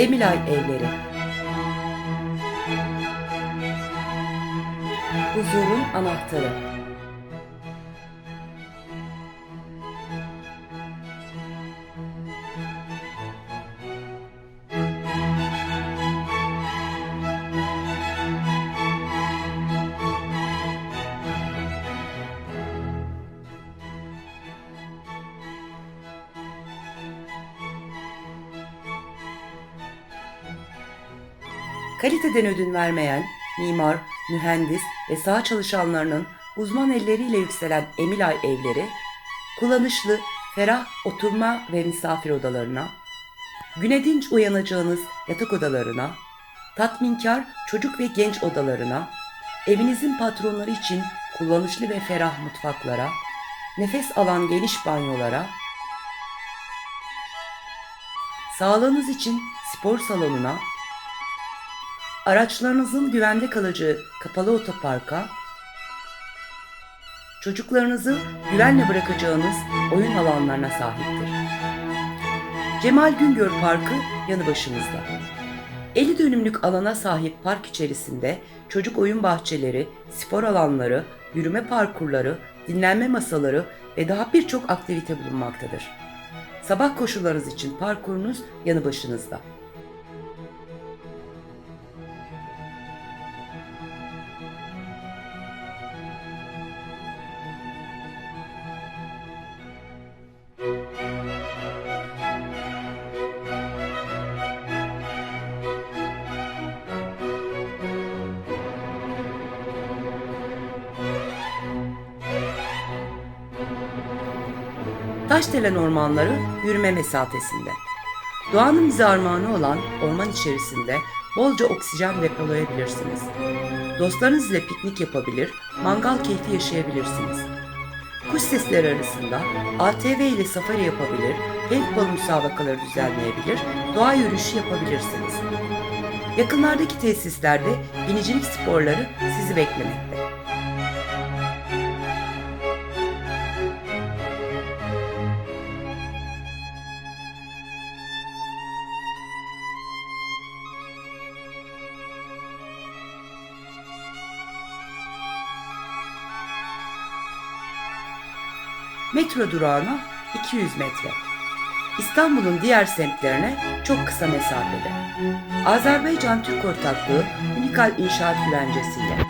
Emilay Evleri. Huzurun Anahtarı Kaliteden ödün vermeyen, mimar, mühendis ve saha çalışanlarının uzman elleriyle yükselen Emilay evleri, kullanışlı, ferah oturma ve misafir odalarına, güne dinç uyanacağınız yatak odalarına, tatminkar çocuk ve genç odalarına, evinizin patronları için kullanışlı ve ferah mutfaklara, nefes alan geniş banyolara, sağlığınız için spor salonuna, araçlarınızın güvende kalacağı kapalı otoparka, çocuklarınızı güvenle bırakacağınız oyun alanlarına sahiptir. Cemal Güngör Parkı yanı başımızda. 50 dönümlük alana sahip park içerisinde çocuk oyun bahçeleri, spor alanları, yürüme parkurları, dinlenme masaları ve daha birçok aktivite bulunmaktadır. Sabah koşularınız için parkurunuz yanı başınızda. Taşdelen ormanları yürüme mesafesinde. Doğanın bize armağanı olan orman içerisinde bolca oksijen depolayabilirsiniz. Dostlarınız ile piknik yapabilir, mangal keyfi yaşayabilirsiniz. Kuş sesleri arasında ATV ile safari yapabilir, paintball müsabakaları düzenleyebilir, doğa yürüyüşü yapabilirsiniz. Yakınlardaki tesislerde binicilik sporları sizi beklemekte. Metro durağına 200 metre. İstanbul'un diğer semtlerine çok kısa mesafede. Azerbaycan Türk Ortaklığı Unikal İnşaat Güvencesi'yle